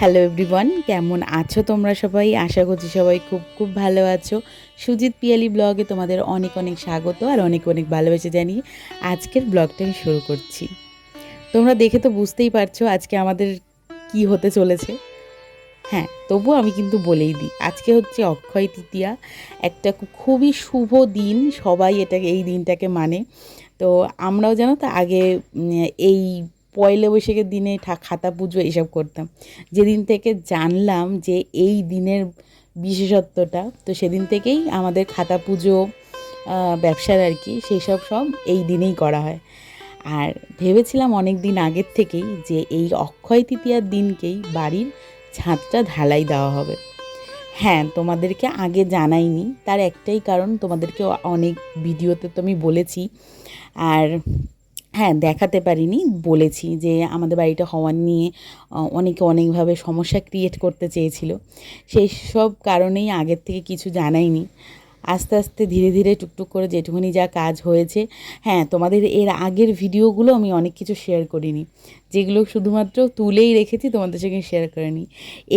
Hello everyone কেমন আছো তোমরা সবাই? আশা করছি সবাই খুব খুব ভালো আছো। সুজিত পিয়ালি ব্লগে তোমাদের অনেক অনেক স্বাগত আর অনেক অনেক ভালোবেসে জানিয়ে আজকের ব্লগটা আমি শুরু করছি। তোমরা দেখে তো বুঝতেই পারছ আজকে আমাদের কি হতে চলেছে। হ্যাঁ তবুও আমি কিন্তু বলেই দিই, আজকে হচ্ছে অক্ষয় তৃতীয়া। একটা খুবই শুভ দিন, সবাই এটাকে, এই দিনটাকে মানে। তো আমরাও জানো তো আগে এই পয়লা বৈশাখের দিনে খাতা, পুজো এসব করতাম। যেদিন থেকে জানলাম যে এই দিনের বিশেষত্বটা, তো সেদিন থেকেই আমাদের খাতা, পুজো ব্যবসার আর কি সেই সব সব এই দিনেই করা হয়। আর ভেবেছিলাম অনেক দিন আগের থেকেই যে এই অক্ষয় তৃতীয়ার দিনকেই বাড়ির ছাদটা ঢালাই দেওয়া হবে। হ্যাঁ তোমাদেরকে আগে জানাইনি, তার একটাই কারণ তোমাদেরকে অনেক ভিডিওতে তো আমি বলেছি। আর হ্যাঁ দেখাতে পারিনি। বলেছি যে আমাদের বাড়িটা হওয়ার নিয়ে অনেকে অনেকভাবে সমস্যা ক্রিয়েট করতে চেয়েছিল। সেই সব কারণেই আগের থেকে কিছু জানাইনি। আস্তে আস্তে, ধীরে ধীরে, টুকটুক করে যেটুকুনি যা কাজ হয়েছে হ্যাঁ তোমাদের এর আগের ভিডিওগুলো আমি অনেক কিছু শেয়ার করিনি। যেগুলো শুধুমাত্র তুলেই রেখেছি, তোমাদের সঙ্গে শেয়ার করিনি।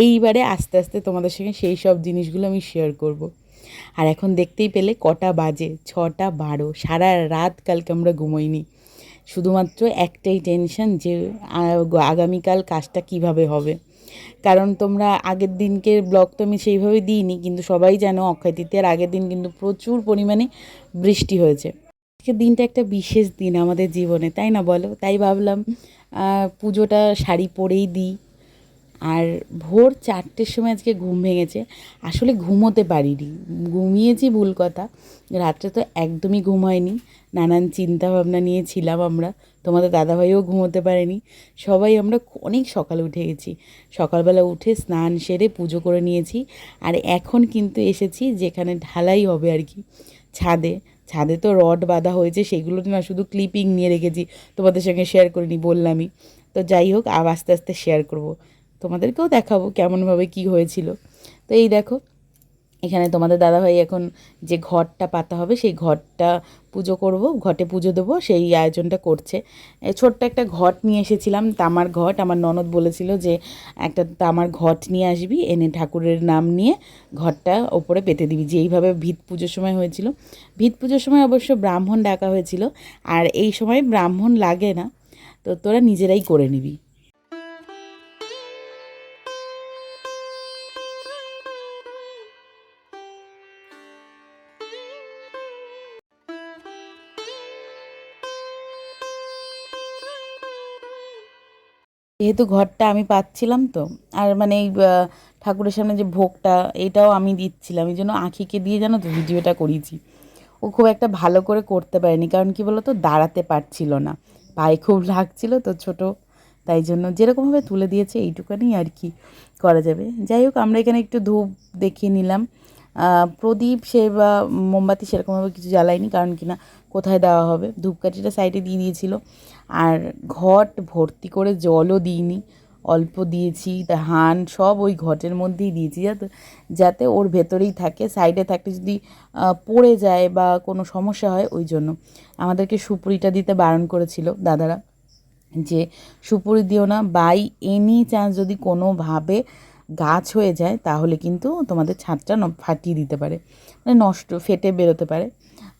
এইবারে আস্তে আস্তে তোমাদের সঙ্গে সেই সব জিনিসগুলো আমি শেয়ার করব। আর এখন দেখতেই পেলে কটা বাজে, ছটা বারো, সারা রাত কালকে আমরা ঘুমোইনি। শুধুমাত্র একটাই টেনশন যে আগামীকাল কাজটা কীভাবে হবে। কারণ তোমরা আগের দিনকে ব্লগ তো আমি সেইভাবে দিইনি, কিন্তু সবাই জানো অক্ষয় তৃতীয়ার আগের দিন কিন্তু প্রচুর পরিমাণে বৃষ্টি হয়েছে। আজকের দিনটা একটা বিশেষ দিন আমাদের জীবনে, তাই না বলো? তাই ভাবলাম পুজোটা শাড়ি পরেই দিই। আর ভোর চারটের সময় আজকে ঘুম ভেঙেছে। আসলে ঘুমোতে পারিনি। ঘুমিয়েছি ভুল কথা। রাত্রে তো একদমই ঘুম হয়নি। নানান চিন্তা ভাবনা নিয়ে ছিলাম আমরা। তোমাদের দাদাভাইও ঘুমোতে পারেনি। সবাই আমরা অনেক সকালে উঠে গেছি। সকালবেলা উঠে স্নান সেরে পুজো করে নিয়েছি। আর এখন কিন্তু এসেছি যেখানে ঢালাই হবে আর কি। ছাদে। ছাদে তো রড বাঁধা হয়েছে, সেগুলো না শুধু ক্লিপিং নিয়ে রেখেছি। তোমাদের সঙ্গে শেয়ার করিনি, বললামই। তো যাই হোক আব আস্তে আস্তে শেয়ার করব। তোমাদেরকেও দেখাবো কেমনভাবে কি হয়েছিল। তো এই দেখো, এখানে তোমাদের দাদাভাই এখন যে ঘরটা পাতা হবে, সেই ঘরটা পুজো করব, ঘটে পুজো দেবো, সেই আয়োজনটা করছে। ছোট্ট একটা ঘট নিয়ে এসেছিলাম, তামার ঘট। আমার ননদ বলেছিল যে, একটা তামার ঘট নিয়ে আসবি, এনে ঠাকুরের নাম নিয়ে ঘরটা ওপরে পেতে দিবি। যে এইভাবে ভিত পুজোর সময় হয়েছিল। ভিত পুজোর সময় অবশ্য ব্রাহ্মণ ডাকা হয়েছিল, আর এই সময় ব্রাহ্মণ লাগে না, তো তোরা নিজেরাই করে নিবি। যেহেতু ঘরটা আমি পাচ্ছিলাম তো, আর মানে এই ঠাকুরের সামনে যে ভোগটা, এটাও আমি দিচ্ছিলাম। এই জন্য আঁখিকে দিয়ে জানো তো ভিডিওটা করিয়েছি ও খুব একটা ভালো করে করতে পারেনি, কারণ কি বলতো, দাঁড়াতে পারছিল না। পায়ে খুব লাগছিল তো ছোট, তাই জন্য যেরকমভাবে তুলে দিয়েছে, এইটুকানি আর কি করা যাবে। যাই হোক, আমরা এখানে একটু ধূপ দেখিয়ে নিলাম। প্রদীপ সে বা মোমবাতি সেরকমভাবে কিছু জ্বালাইনি কারণ কিনা কোথায় দেওয়া হবে? ধূপকাঠিটা সাইডে দিয়ে দিয়েছিল। আর ঘট ভর্তি করে জলও দিইনি, অল্প দিয়েছি ধান সব ওই ঘটের মধ্যেই দিয়েছি। যাতে যাতে ওর ভেতরেই থাকে সাইডে থাকলে যদি পড়ে যায় বা কোনো সমস্যা হয়, ওই জন্য। আমাদেরকে সুপুরিটা দিতে বারণ করেছিল দাদারা যে, সুপুরি দিও না বাই এনি চান্স যদি কোনোভাবে গাছ হয়ে যায়, তাহলে কিন্তু তোমাদের ছাদটা ফাটিয়ে দিতে পারে। মানে নষ্ট, ফেটে বেরোতে পারে।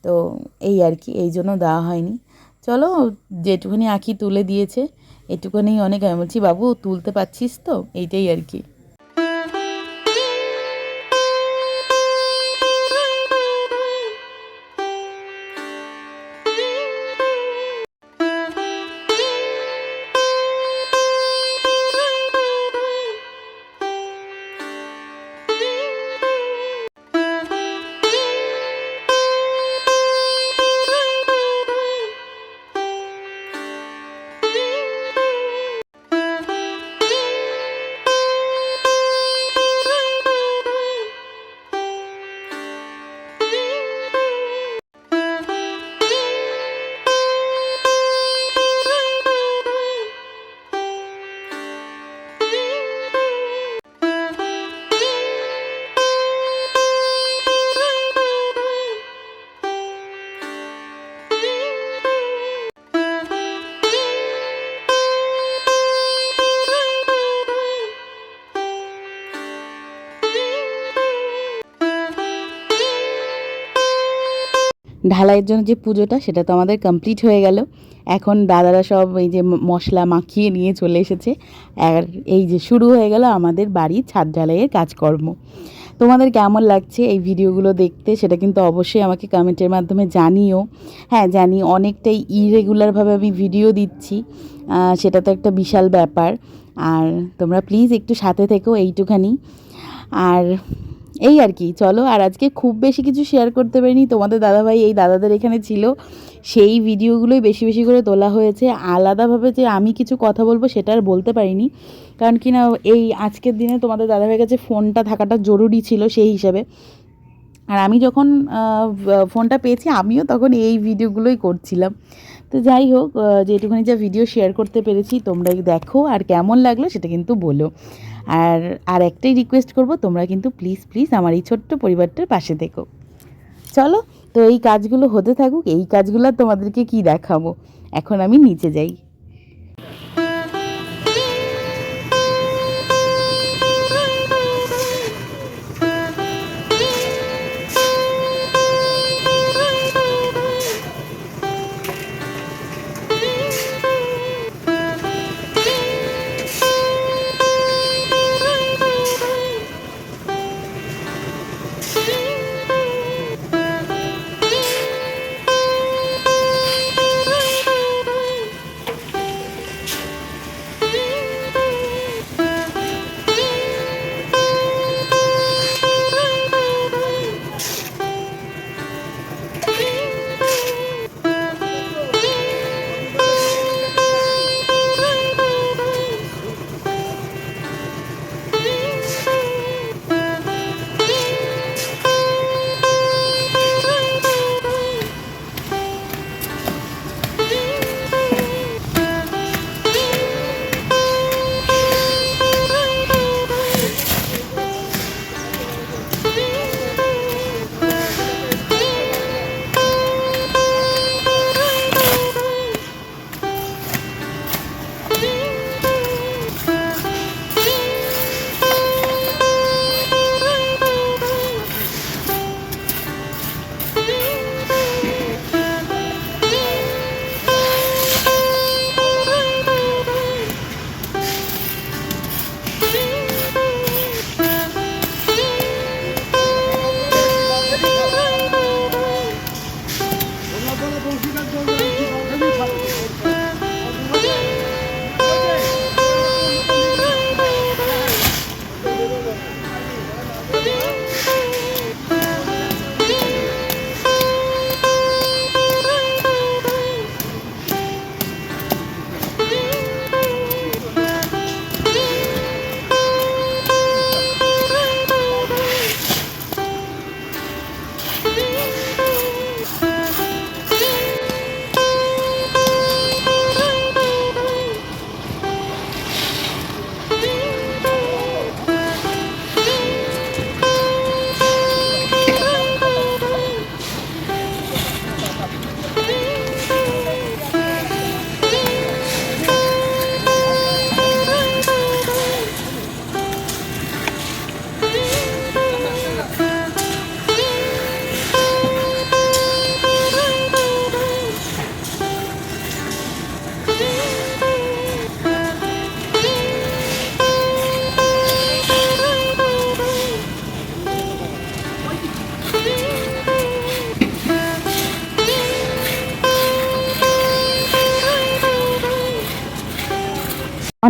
তো এই আর কি, এই জন্য দেওয়া হয়নি। চলো, যেটুকুনি আঁকি তুলে দিয়েছে, এটুকুনি অনেক, আমি বলছি, বাবু, তুলতে পারছিস তো? এইটাই আর কি। ঢালাইয়ের জন্য যে পুজোটা, সেটা তো আমাদের কমপ্লিট হয়ে গেল। এখন দাদারা সব এই যে মশলা মাখিয়ে নিয়ে চলে এসেছে। আর এই যে শুরু হয়ে গেল আমাদের বাড়ির ছাদ ঢালাইয়ের কাজকর্ম। তোমাদের কেমন লাগছে এই ভিডিওগুলো দেখতে, সেটা কিন্তু অবশ্যই আমাকে কমেন্টের মাধ্যমে জানিও। হ্যাঁ জানি অনেকটাই ইরেগুলারভাবে আমি ভিডিও দিচ্ছি। সেটা তো একটা বিশাল ব্যাপার। আর তোমরা প্লিজ একটু সাথে থেকো এইটুখানি। আর এই আর কি, চলো। আর আজকে খুব বেশি কিছু শেয়ার করতে পারিনি। তোমাদের দাদাভাই এই দাদাদের এখানে ছিল। সেই ভিডিওগুলোই বেশি বেশি করে তোলা হয়েছে। আলাদাভাবে যে আমি কিছু কথা বলব সেটা আর বলতে পারিনি। কারণ কি না, এই আজকের দিনে তোমাদের দাদাভাইয়ের কাছে ফোনটা থাকাটা জরুরি ছিল সেই হিসাবে। আর আমি যখন ফোনটা পেয়েছি, আমিও তখন এই ভিডিওগুলোই করছিলাম। তো যাই হোক যেটুকুনি যা ভিডিও শেয়ার করতে পেরেছি তোমরা দেখো। আর কেমন লাগল সেটা কিন্তু বলো। আর আর একটাই রিকোয়েস্ট করব, তোমরা কিন্তু প্লিজ প্লিজ আমার এই ছোট্ট পরিবারটার পাশে দেখো চলো, তো এই কাজগুলো হতে থাকুক, এই কাজগুলো তোমাদেরকে কি দেখাবো? এখন আমি নিচে যাই।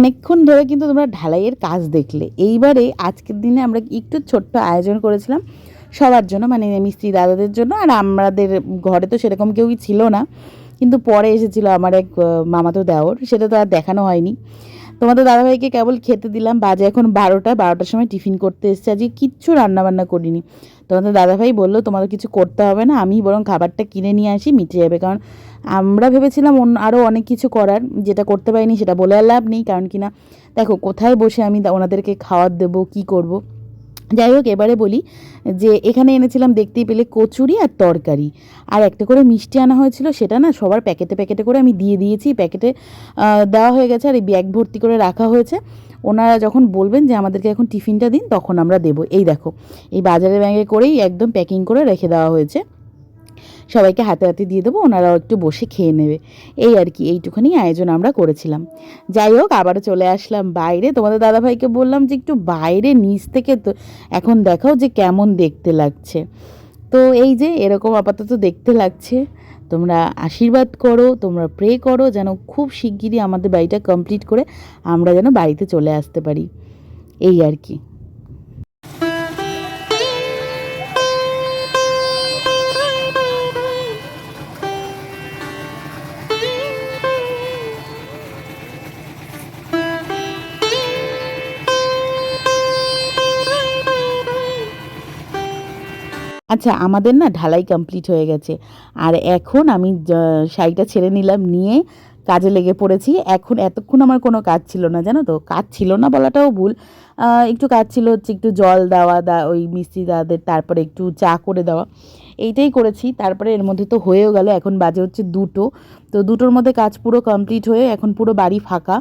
অনেকক্ষণ ধরে কিন্তু তোমরা ঢালাইয়ের কাজ দেখলে। এইবারে আজকের দিনে আমরা একটু ছোট্ট আয়োজন করেছিলাম সবার জন্য মানে মিস্ত্রি দাদাদের জন্য, আর আমাদের ঘরে তো সেরকম কেউই ছিল না। কিন্তু পরে এসেছিল আমার এক মামাতো দেওর, সেটা তো আর দেখানো হয়নি। তোমাদের দাদাভাইকে কেবল খেতে দিলাম, বাজে এখন বারোটা, বারোটার সময় টিফিন করতে এসছে। আজকে কিচ্ছু রান্নাবান্না করিনি। তোমাদের দাদাভাই বলল, তোমাদের কিছু করতে হবে না, আমি বরং খাবারটা কিনে নিয়ে আসি, মিটে যাবে। কারণ আমরা ভেবেছিলাম অন্য আরও অনেক কিছু করার, যেটা করতে পারিনি, সেটা বলে আর লাভ নেই, কারণ কি না দেখো, কোথায় বসে আমি ওনাদেরকে খাওয়ার দেবো, কী করব। যাই হোক, এবারে বলি যে, এখানে এনেছিলাম দেখতেই পেলে কচুরি আর তরকারি। আর একটা করে মিষ্টি আনা হয়েছিল, সেটা না সবার প্যাকেটে প্যাকেটে করে আমি দিয়ে দিয়েছি, প্যাকেটে দেওয়া হয়ে গেছে আর এই ব্যাগ ভর্তি করে রাখা হয়েছে। ওনারা যখন বলবেন যে আমাদেরকে এখন টিফিনটা দিন, তখন আমরা দেবো। এই দেখো, এই বাজারের ব্যাগে করেই একদম প্যাকিং করে রেখে দেওয়া হয়েছে। সবাইকে হাতে হাতে দিয়ে দেবো, ওনারাও একটু বসে খেয়ে নেবে। এই আর কি, এইটুখানি আয়োজন আমরা করেছিলাম। যাই হোক, আবারও চলে আসলাম বাইরে। তোমাদের দাদাভাইকে বললাম যে একটু বাইরে, নিচ থেকে তো, এখন দেখাও যে কেমন দেখতে লাগছে। তো এই যে, এরকম আপাতত দেখতে লাগছে। তোমরা আশীর্বাদ করো, তোমরা প্রে করো যেন খুব শিগগিরই আমাদের বাড়িটা কমপ্লিট করে আমরা যেন বাড়িতে চলে আসতে পারি। এই আর কি। আচ্ছা আমাদের না ঢালাই কমপ্লিট হয়ে গেছে। আর এখন আমি শাড়িটা ছেড়ে নিলাম, নিয়ে কাজে লেগে পড়েছি। এখন এতক্ষণ আমার কোনো কাজ ছিল না, জানো তো? কাজ ছিল না বলাটাও ভুল। একটু কাজ ছিল হচ্ছে একটু জল দেওয়া, দা, ওই মিস্ত্রি দাদের, তারপরে একটু চা করে দেওয়া। এইটাই করেছি, তারপরে এর মধ্যে তো হয়েও গেল, এখন বাজে হচ্ছে দুটো। তো দুটোর মধ্যে কাজ পুরো কমপ্লিট হয়ে এখন পুরো বাড়ি ফাঁকা।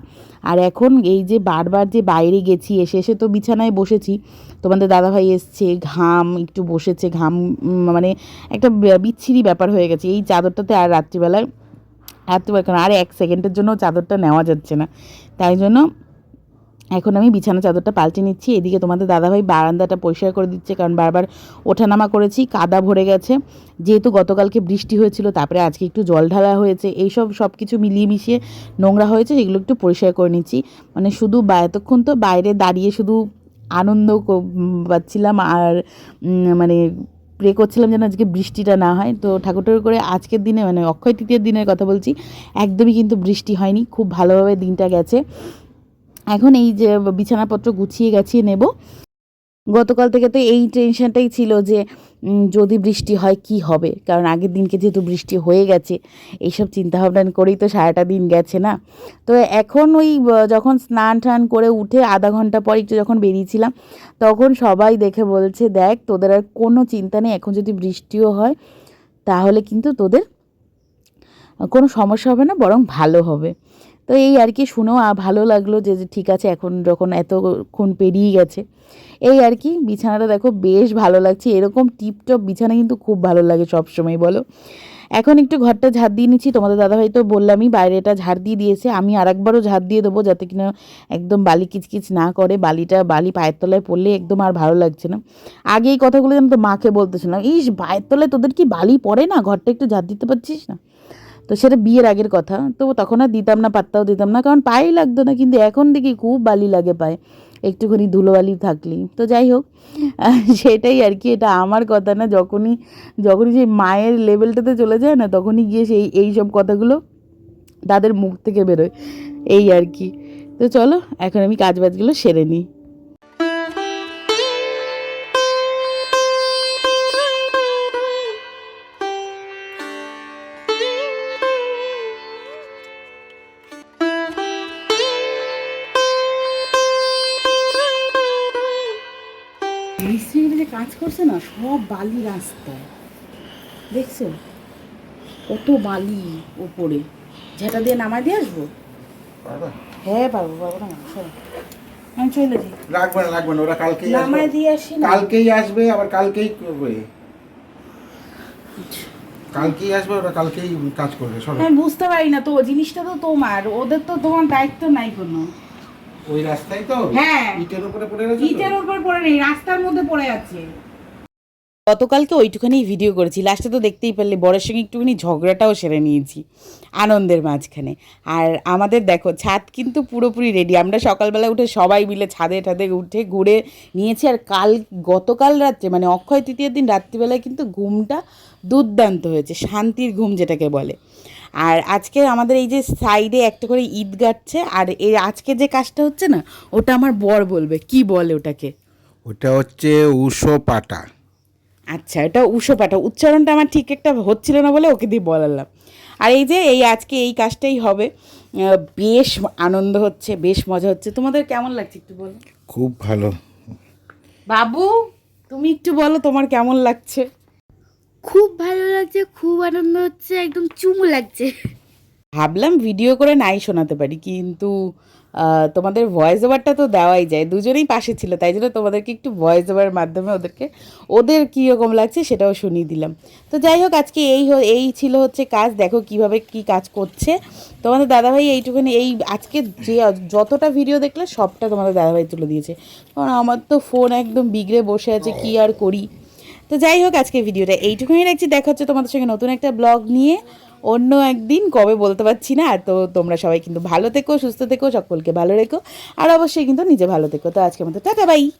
আর এখন এই যে বারবার যে বাইরে গেছি, এসে এসে তো বিছানায় বসেছি। তোমাদের দাদাভাই এসছে, ঘাম একটু বসেছে, ঘাম মানে একটা বিচ্ছিরি ব্যাপার হয়ে গেছে। এই চাদরটাতে আর রাত্রিবেলায়, রাত্রিবেলা আর এক সেকেন্ডের জন্য চাদরটা নেওয়া যাচ্ছে না। তাই জন্য এখন আমি বিছানা চাদরটা পাল্টে নিচ্ছি। এদিকে তোমাদের দাদাভাই বারান্দাটা পরিষ্কার করে দিচ্ছে, কারণ বারবার ওঠানামা করেছি, কাদা ভরে গেছে। যেহেতু গতকালকে বৃষ্টি হয়েছিল, তারপরে আজকে একটু জল ঢালা হয়েছে। এইসব সব কিছু মিলিয়ে মিশিয়ে নোংরা হয়েছে, সেগুলো একটু পরিষ্কার করে নিচ্ছি। মানে শুধু এতক্ষণ তো বাইরে দাঁড়িয়ে শুধু আনন্দ পাচ্ছিলাম আর মানে প্রে করছিলাম যেন আজকে বৃষ্টিটা না হয়। তো ঠাকুর করে আজকের দিনে মানে অক্ষয় তৃতীয়ের দিনের কথা বলছি, একদমই কিন্তু বৃষ্টি হয়নি। খুব ভালোভাবে দিনটা গেছে। এখন এই যে বিছানাপত্র গুছিয়ে গাছিয়ে নেব। গতকাল থেকে তো এই টেনশনটাই ছিল যে যদি বৃষ্টি হয় কি হবে? কারণ আগের দিনকে যেহেতু বৃষ্টি হয়ে গেছে, এইসব চিন্তাভাবনা করেই তো সারাটা দিন গেছে না? তো এখন ওই যখন স্নান টান করে উঠে আধা ঘণ্টা পর একটু যখন বেরিয়েছিলাম, তখন সবাই দেখে বলছে, দেখ, তোদের আর কোনো চিন্তা নেই, এখন যদি বৃষ্টিও হয়, তাহলে কিন্তু তোদের কোনো সমস্যা হবে না, বরং ভালো হবে। তো এই আর কি শুনেও ভালো লাগল যে ঠিক আছে, এখন যখন এতক্ষণ পেরিয়ে গেছে। এই আর কি, বিছানাটা দেখো বেশ ভালো লাগছে। এরকম টিপটপ বিছানা কিন্তু খুব ভালো লাগে সব সময় বলো। এখন একটু ঘরটা ঝাড় দিয়ে নিচ্ছি, তোমাদের দাদাভাই তো বললামই বাইরেটা ঝাড় দিয়ে দিয়েছে। আমি আর একবারও ঝাড় দিয়ে দেবো যাতে কিনা একদম বালি কিচকিচ না করে, বালিটা বালি পায়ের তলায় পড়লে একদম আর ভালো লাগছে না। আগে এই কথাগুলো যেন তো মাকে বলতেছিলাম ইস, পায়ের তলায় তোদের কি বালি পড়ে না? ঘরটা একটু ঝাড় দিতে পারছিস না? তো সেটা বিয়ের আগের কথা। তো তখন আর দিতাম না, পাত্তাও দিতাম না, কারণ পায়েই লাগতো না, কিন্তু এখন দেখি খুব বালি লাগে পায়ে। একটুখানি ধুলোবালি থাকলেই তো যাই হোক, সেটাই আর কি, এটা আমার কথা না, যখনই যখনই সেই মায়ের লেভেলটাতে চলে যায় না, তখনই গিয়ে সেই, এই সব কথাগুলো তাদের মুখ থেকে বেরোয়। এই আর কি। তো চলো, এখন আমি কাজ বাজগুলো সেরে নিই। বালি রাস্তায়। দেখছ? কত বালি ওপরে। ঝেঁটা দিয়ে নামাই দিয়ে আসব? হ্যাঁ পারব পারব না আমি চলে যাই। লাগবে না লাগবে না ওরা কালকেই নামাই দিয়ে আসি না। কালকেই আসবে আবার কালকেই করবে। কালকেই আসবে ওরা কালকেই কাজ করবে সব আমি বুঝতে পারি না তো জিনিসটা তো তোমার। ওদের তো তোমার দায়িত্ব নাই কোনো। ওই রাস্তায় তো? হ্যাঁ। ইটের উপরে পড়ে রয়েছে? ইটের উপর পড়ে নেই রাস্তার মধ্যে পড়ে আছে। গতকালকে ওইটুখানি ভিডিও করেছি। লাস্টে তো দেখতেই পারলে বরের সঙ্গে একটুখানি ঝগড়াটাও সেরে নিয়েছি, আনন্দের মাঝখানে। আর আমাদের দেখো, ছাদ কিন্তু পুরোপুরি রেডি আমরা সকালবেলা উঠে সবাই মিলে ছাদে ঠাদে উঠে ঘুরে নিয়েছি। আর কাল, গতকাল রাত্রে মানে অক্ষয় তৃতীয়ের দিন রাত্রিবেলায় কিন্তু ঘুমটা দুর্দান্ত হয়েছে, শান্তির ঘুম যেটাকে বলে। আর আজকে আমাদের এই যে সাইডে একটা করে ঈদ গাচ্ছে, আর এই আজকে যে কাজটা হচ্ছে না, ওটা আমার বর বলবে, কি বলে ওটাকে? ওটা হচ্ছে উষো পাটা। আচ্ছা এটা উষো পাঠা উচ্চারণটা আমার ঠিক একটা হচ্ছিল না বলে ওকে দিয়ে বলালাম। আর এই যে এই আজকে এই কাজটাই হবে। বেশ আনন্দ হচ্ছে বেশ মজা হচ্ছে। তোমাদের কেমন লাগছে একটু বলো? খুব ভালো। বাবু তুমি একটু বলো তোমার কেমন লাগছে? খুব ভালো লাগছে খুব আনন্দ হচ্ছে একদম চুমু লাগছে। ভাবলাম ভিডিও করে নাই শোনাতে পারি কিন্তু তোমাদের ভয়েস ওভারটা তো দেওয়াই যায়। দুজনেই পাশে ছিল, তাই জন্য তোমাদেরকে একটু ভয়েস ওভারের মাধ্যমে ওদেরকে, ওদের কীরকম লাগছে সেটাও শুনিয়ে দিলাম। তো যাই হোক, আজকে এই এই ছিল হচ্ছে কাজ, দেখো কীভাবে কি কাজ করছে। তোমাদের দাদাভাই এইটুকুনি, এই আজকে যে যতটা ভিডিও দেখলে সবটা তোমাদের দাদাভাই তুলে দিয়েছে। কারণ আমার তো ফোন একদম বিগড়ে বসে আছে, কি আর করি। তো যাই হোক আজকে ভিডিওটা এইটুকুনি রাখছি। দেখা হচ্ছে তোমাদের সঙ্গে নতুন একটা ব্লগ নিয়ে। অন্য একদিন কবে বলতে পারছি না। তো তোমরা সবাই কিন্তু ভালো থেকো, সুস্থ থেকো, সকলকে ভালো রেখো। আর অবশ্যই কিন্তু নিজে ভালো থেকো। তো আজকের মতো টাটা, বাই।